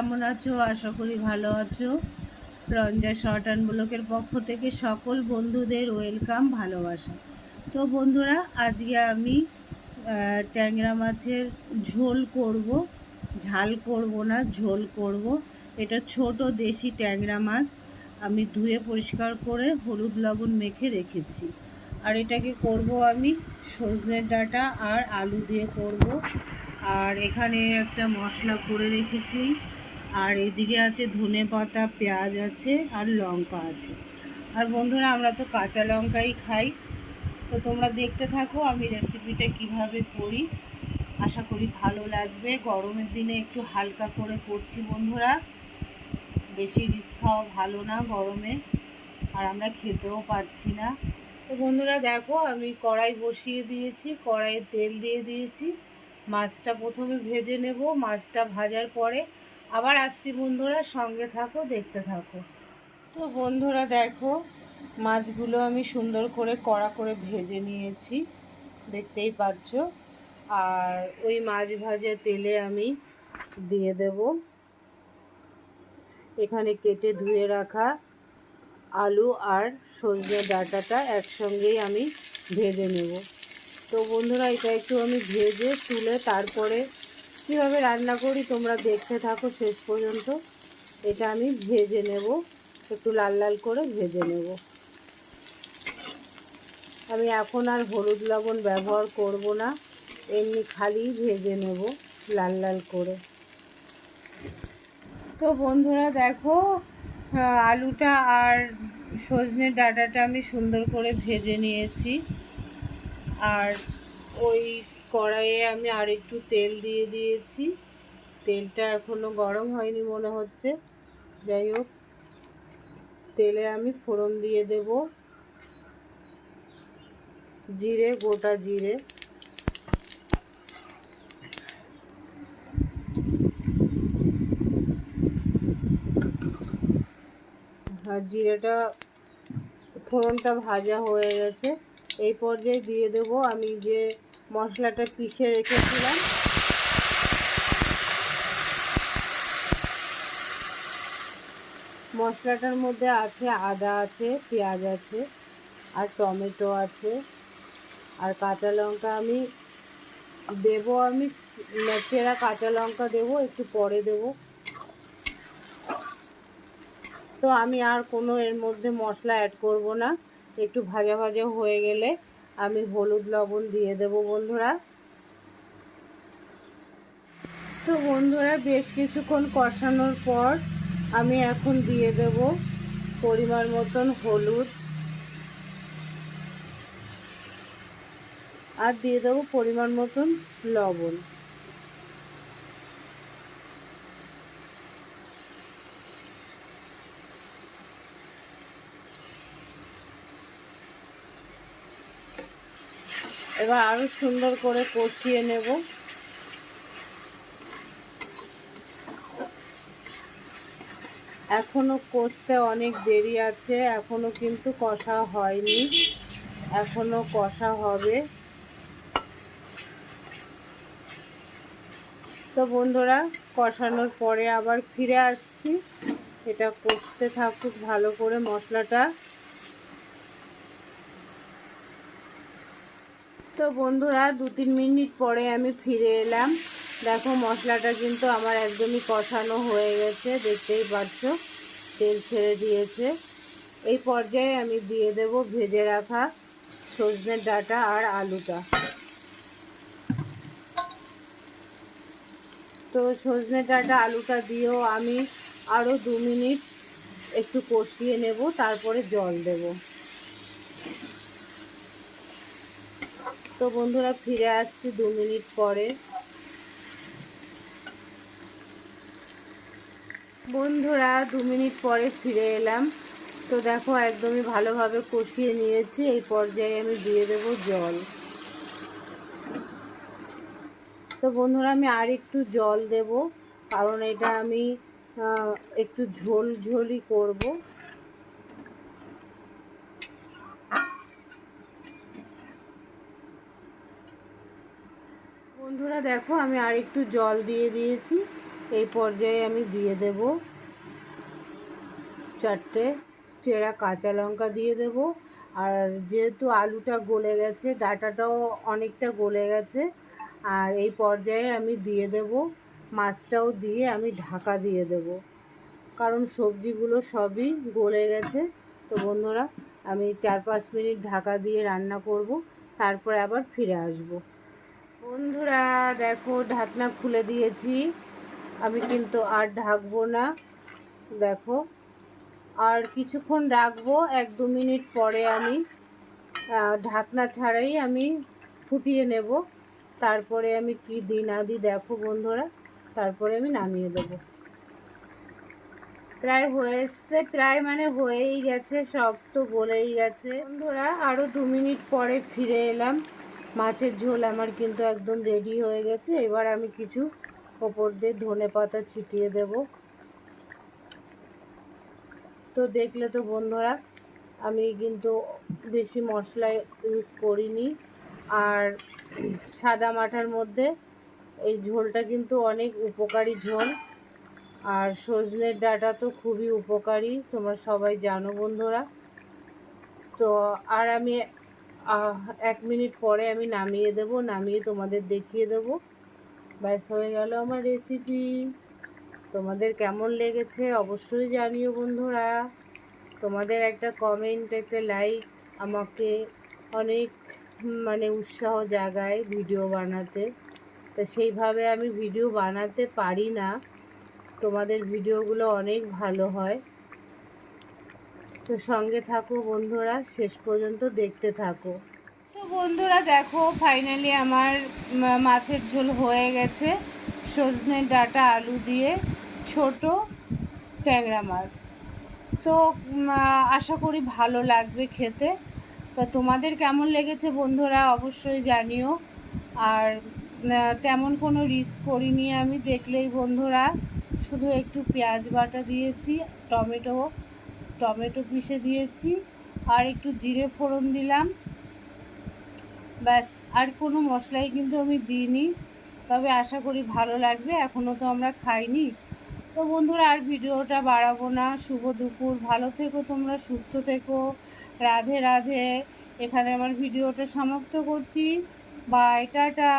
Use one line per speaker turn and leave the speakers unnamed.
কেমন আছো? আশা করি ভালো আছো। রঞ্জা শর্ট অ্যান্ড ব্লকের পক্ষ থেকে সকল বন্ধুদের ওয়েলকাম, ভালোবাসা। তো বন্ধুরা, আজকে আমি ট্যাংরা মাছের ঝোল করব। ঝাল করব না, ঝোল করব। এটা ছোট দেশি ট্যাংরা মাছ। আমি ধুয়ে পরিষ্কার করে হলুদ লবণ মেখে রেখেছি। আর এটাকে করব আমি সজনের ডাঁটা আর আলু দিয়ে করব। আর এখানে একটা মশলা করে রেখেছি। আর এদিকে আছে ধনে পাতা, পেঁয়াজ আছে আর লঙ্কা আছে। আর বন্ধুরা, আমরা তো কাঁচা লঙ্কাই খাই। তো তোমরা দেখতে থাকো আমি রেসিপিটা কীভাবে করি। আশা করি ভালো লাগবে। গরমের দিনে একটু হালকা করে করছি বন্ধুরা। বেশি রিস্ক খাওয়া ভালো না গরমে, আর আমরা খেতেও পারছি না। তো বন্ধুরা, দেখো আমি কড়াই বসিয়ে দিয়েছি, কড়াইয়ে তেল দিয়ে দিয়েছি। মাছটা প্রথমে ভেজে নেব। মাছটা ভাজার পরে আবার আসছি বন্ধুরা, সঙ্গে থাকো, দেখতে থাকো। তো বন্ধুরা দেখো, মাছগুলো আমি সুন্দর করে কড়া করে ভেজে নিয়েছি, দেখতেই পাচ্ছ। আর ওই মাছ ভাজা তেলে আমি দিয়ে দেব এখানে কেটে ধুয়ে রাখা আলু আর সজনে ডাটাটা একসঙ্গেই আমি ভেজে নেব। তো বন্ধুরা এটা একটু আমি ভেজে তুলে তারপরে কীভাবে রান্না করি তোমরা দেখতে থাকো শেষ পর্যন্ত। এটা আমি ভেজে নেব, একটু লাল লাল করে ভেজে নেব। আমি এখন আর হলুদ লবণ ব্যবহার করব না, এমনি খালি ভেজে নেব লাল লাল করে। তো বন্ধুরা দেখো আলুটা আর সজনে ডাঁটাটা আমি সুন্দর করে ভেজে নিয়েছি। আর ওই কড়াইয়ে আমি আর একটু তেল দিয়ে দিয়েছি। তেলটা এখনও গরম হয়নি মনে হচ্ছে। যাই হোক, তেলে আমি ফোড়ন দিয়ে দেব। জিরে, গোটা জিরে। আর জিরেটা, ফোড়নটা ভাজা হয়ে গেছে। এই পর্যায়ে দিয়ে দেব আমি যে মশলাটা পিষে রেখেছিলাম। মশলাটার মধ্যে আছে আদা আছে, পেঁয়াজ আছে, আর টমেটো আছে, আর কাঁচা লঙ্কা আমি দেব, আমি চেরা কাঁচা লঙ্কা দেবো, একটু পরে দেবো। তো আমি আর কোনো এর মধ্যে মশলা অ্যাড করব না, একটু ভাজা ভাজা হয়ে গেলে। আমি হলুদ লবণ দিয়ে দেব বন্ধুরা। তো বন্ধুরা, বেশ কিছুক্ষণ কষানোর পর আমি এখন দিয়ে দেব পরিমাণ মতন হলুদ। আর দিয়ে দেবো পরিমাণ মতন লবণ। এবার আরও সুন্দর করে কষিয়ে নেব। এখনও কষতে অনেক দেরি আছে, এখনও কিন্তু কষা হয়নি, এখনও কষা হবে। তো বন্ধুরা, কষানোর পরে আবার ফিরে আসছি। এটা কষতে থাকুক ভালো করে মশলাটা। তো বন্ধুরা, দু তিন মিনিট পরে আমি ফিরে এলাম। দেখো, মশলাটা কিন্তু আমার একদমই কষানো হয়ে গেছে, দেখতেই পাচ্ছ, তেল ছেড়ে দিয়েছে। এই পর্যায়ে আমি দিয়ে দেব ভেজে রাখা সজনের ডাঁটা আর আলুটা। তো সজনে ডাঁটা, আলুটা দিয়েও আমি আরও দু মিনিট একটু কষিয়ে নেব, তারপরে জল দেবো। তো বন্ধুরা ফিরে আসছি দু মিনিট পরে। বন্ধুরা, দু মিনিট পরে ফিরে এলাম। তো দেখো, একদমই ভালোভাবে কষিয়ে নিয়েছি। এই পর্যায়ে আমি দিয়ে দেব জল। তো বন্ধুরা, আমি আর একটু জল দেব, কারণ এটা আমি একটু ঝোল ঝোলই করব। বন্ধুরা, দেখো আমি আর একটু জল দিয়ে দিয়েছি। এই পর্যায়ে আমি দিয়ে দেব চারটে চেরা কাঁচা লঙ্কা দিয়ে দেব। আর যেহেতু আলুটা গলে গেছে, ডাটাটাও অনেকটা গলে গেছে, আর এই পর্যায়ে আমি দিয়ে দেব মাছটাও দিয়ে আমি ঢাকা দিয়ে দেব। কারণ সবজিগুলো সবই গলে গেছে। তো বন্ধুরা, আমি চার পাঁচ মিনিট ঢাকা দিয়ে রান্না করব, তারপরে আবার ফিরে আসব। বন্ধুরা, দেখো, ঢাকনা খুলে দিয়েছি। আমি কিন্তু আর ঢাকবো না। দেখো, আর কিছুক্ষণ রাখব, এক দু মিনিট পরে আমি ঢাকনা ছাড়াই আমি ফুটিয়ে নেব। তারপরে আমি কি দিই না দিই দেখো বন্ধুরা, তারপরে আমি নামিয়ে দেবো। প্রায় হয়ে প্রায় মানে হয়েই গেছে, সব তো গলেই গেছে। বন্ধুরা আরও দু মিনিট পরে ফিরে এলাম। মাছের ঝোল আমার কিন্তু একদম রেডি হয়ে গেছে। এবার আমি কিছু ওপর দিয়ে ধনে পাতা ছিটিয়ে দেব। তো দেখলে তো বন্ধুরা, আমি কিন্তু বেশি মশলা ইউজ করিনি। আর সাদা মাঠার মধ্যে এই ঝোলটা কিন্তু অনেক উপকারী ঝোল। আর সজনের ডাটা তো খুবই উপকারী, তোমরা সবাই জানো বন্ধুরা। তো আর আমি এক মিনিট পরে আমি নামিয়ে দেব, নামিয়ে তোমাদের দেখিয়ে দেব। ব্যাস, হয়ে গেল আমার রেসিপি তোমাদের কেমন লেগেছে অবশ্যই জানিও বন্ধুরা। তোমাদের একটা কমেন্ট একটা লাইক আমাকে অনেক মানে উৎসাহ জাগায় ভিডিও বানাতে। তো সেইভাবে আমি ভিডিও বানাতে পারি না। তোমাদের ভিডিওগুলো অনেক ভালো হয়। তো সঙ্গে থাকো বন্ধুরা, শেষ পর্যন্ত দেখতে থাকো। তো বন্ধুরা দেখো ফাইনালি আমার মাছের ঝোল হয়ে গেছে। সজনে ডাটা, আলু দিয়ে ছোট ট্যাংরা মাছ। তো আশা করি ভালো লাগবে খেতে। তো তোমাদের কেমন লেগেছে বন্ধুরা অবশ্যই জানিও। আর তেমন কোনো রিস্ক করিনি আমি। দেখলেই বন্ধুরা, শুধু একটু পেঁয়াজ বাটা দিয়েছি, টমেটো টমেটো পিষে দিয়েছি, আর একটু জিরে ফোড়ন দিলাম। ব্যাস, আর কোনো মশলাই কিন্তু আমি দিইনি, তবে আশা করি ভালো লাগবে, এখনও তো আমরা খাইনি। তো বন্ধুরা, আর ভিডিওটা বাড়াবো না। শুভ দুপুর, ভালো থেকো তোমরা, সুস্থ থেকো। রাধে রাধে। এখানে আমার ভিডিওটা সমাপ্ত করছি। Bye, tata.